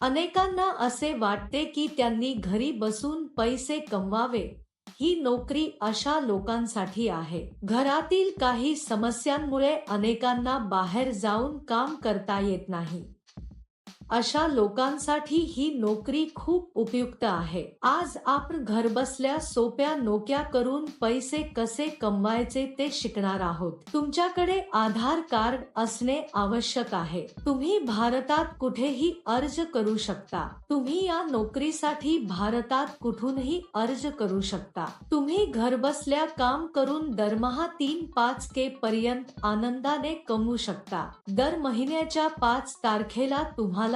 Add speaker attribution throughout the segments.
Speaker 1: अनेकांना असे वाटते की त्यांनी घरी बसून पैसे कमवावे. ही नोकरी अशा लोकांसाठी आहे. घरातील काही समस्यांमुळे अनेकांना बाहेर जाऊन काम करता येत नाही. अशा लोकांसाठी ही नोकरी खूप उपयुक्त आहे. आज आपण घरबसल्या सोप्या नोक्या करून पैसे कसे कमवायचे ते शिकणार आहोत. तुमच्याकडे आधार कार्ड असणे आवश्यक आहे. तुम्ही भारतात कुठेही अर्ज करू शकता. तुम्ही या नोकरीसाठी भारतात कुठूनही अर्ज करू शकता. तुम्ही घरबसल्या काम करून दरमहा तीन पाच के पर्यंत आनंदाने कमवू शकता. दर महिन्याच्या पाच तारखेला तुम्हाला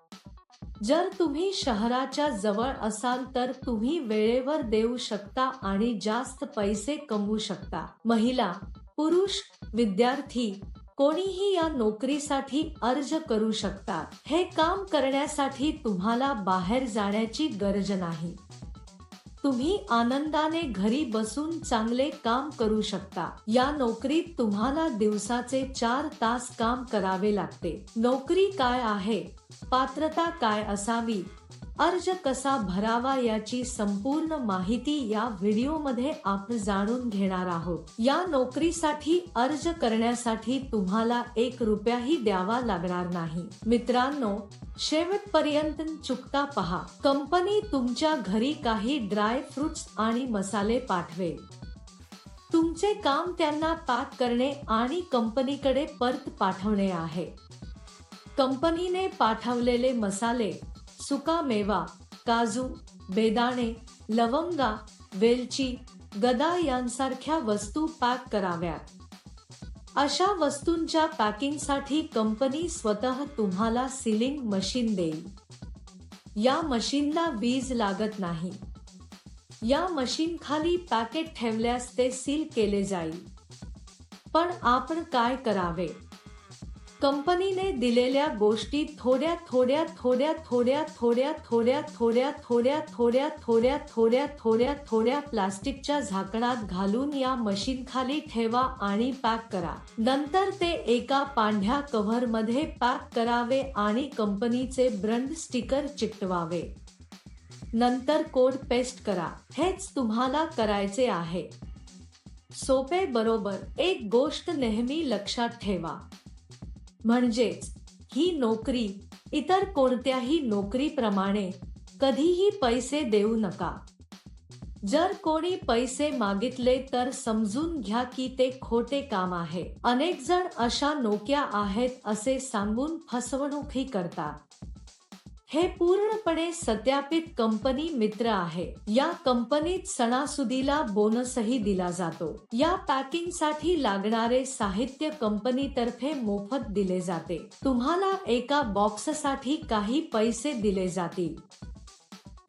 Speaker 1: जर तुम्ही शहराच्या जवळ असाल तर तुम्ही वेळेवर देऊ शकता आणि जास्त पैसे कमवू शकता. महिला पुरुष विद्यार्थी कोणीही या नोकरीसाठी अर्ज करू शकतात. हे काम करण्यासाठी तुम्हाला बाहेर जाण्याची गरज नाही. तुम्ही आनंदाने घरी बसून चांगले काम करू शकता. या नोकरीत तुम्हाला दिवसाचे चार तास काम करावे लागते. नोकरी काय आहे? पात्रता काय असावी? अर्ज कसा भरावा याची संपूर्ण माहिती या व्हिडिओमध्ये आपण जाणून घेणार आहोत. या नोकरीसाठी अर्ज करण्यासाठी तुम्हाला एक रुपयाही द्यावा लागणार नाही. मित्रांनो शेवटपर्यंत चुकता पहा. कंपनी तुमच्या घरी काही ड्राय फ्रुट्स आणि मसाले पाठवेल. तुमचे काम त्यांना पॅक करणे आणि कंपनीकडे परत पाठवणे आहे. कंपनीने पाठवलेले मसाले सुका मेवा काजू बेदाणे लवंगा वेलची गदा यांसारख्या वस्तू पॅक कराव्यात. अशा वस्तूंच्या पॅकिंगसाठी कंपनी स्वतः तुम्हाला सिलिंग मशीन देईल. या मशीनला वीज लागत नाही. या मशीन खाली पॅकेट ठेवल्यास ते सील केले जाईल. पण आपण काय करावे? कंपनीने दिलेल्या गोष्टी थोड्या थोड्या थोड्या थोड्या थोड्या थोड्या थोड्या थोड्या थोड्या थोड्या थोड्या थोड्या थोड्या प्लास्टिकच्या झाकणात घालून या मशीन खाली ठेवा आणि पॅक करा नंतर ते एका पांढऱ्या कव्हरमध्ये पॅक करावे आणि कंपनीचे ब्रंड स्टिकर चिकटवावे नंतर कोड पेस्ट करा हेच तुम्हाला करायचे आहे सोपे बरोबर एक गोष्ट नेहमी लक्षात ठेवा म्हणजेच ही नोकरी इतर कोणत्याही नोकरीप्रमाणे कधीही पैसे देऊ नका. जर कोणी पैसे मागितले तर समजून घ्या की ते खोटे काम आहे. अनेक जण अशा नोक्या आहेत असे सांगून फसवणूकही करतात. हे पूर्णपणे सत्यापित कंपनी मित्र आहे. या कंपनीत सणासुदीला बोनसही दिला जातो. या पॅकिंगसाठी लागणारे साहित्य कंपनीतर्फे मोफत दिले जाते. तुम्हाला एका बॉक्ससाठी काही पैसे दिले जातील.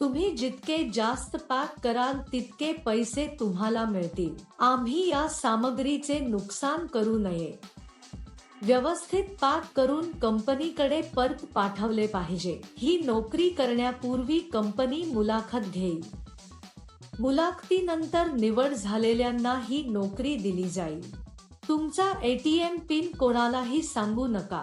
Speaker 1: तुम्ही जितके जास्त पॅक कराल तितके पैसे तुम्हाला मिळतील. आम्ही या सामग्रीचे नुकसान करू नये. व्यवस्थित पाक करून कंपनीकडे परत पाठवले पाहिजे. ही नोकरी करण्यापूर्वी कंपनी मुलाखत घेईल. मुलाखतीनंतर निवड झालेल्यांना ही नोकरी दिली जाईल. तुमचा एटीएम पिन कोणालाही सांगू नका.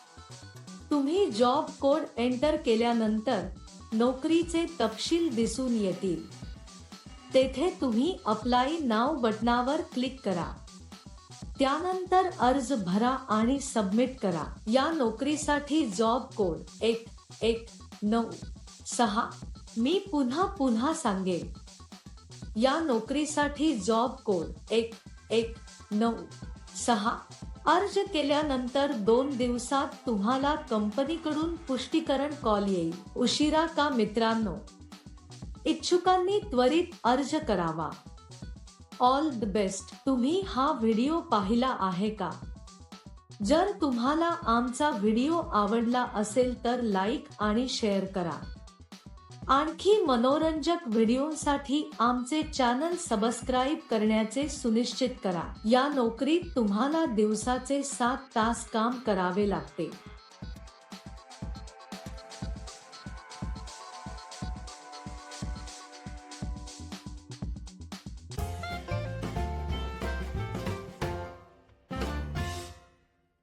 Speaker 1: तुम्ही जॉब कोड एंटर केल्यानंतर नोकरीचे तपशील दिसून येतील. तेथे तुम्ही अप्लाय नाव बटनावर क्लिक करा. त्यानंतर अर्ज भरा आणि सबमिट करा. या नोकरीसाठी जॉब कोड एक एक नऊ सहा मी पुन्हा पुन्हा सांगेन. या नोकरीसाठी जॉब कोड एक एक नऊ सहा अर्ज केल्यानंतर दोन दिवसात तुम्हाला कंपनीकडून पुष्टीकरण कॉल येईल. उशिरा का मित्रांनो? इच्छुकांनी त्वरित अर्ज करावा. All the best. तुम्ही हा व्हिडिओ पाहिला आहे का? जर तुम्हाला आमचा व्हिडिओ आवडला असेल तर लाईक आणि शेअर करा. आणखी मनोरंजक व्हिडिओसाठी आमचे चॅनल सबस्क्राईब करण्याचे सुनिश्चित करा. या नोकरीत तुम्हाला दिवसाचे सात तास काम करावे लागते.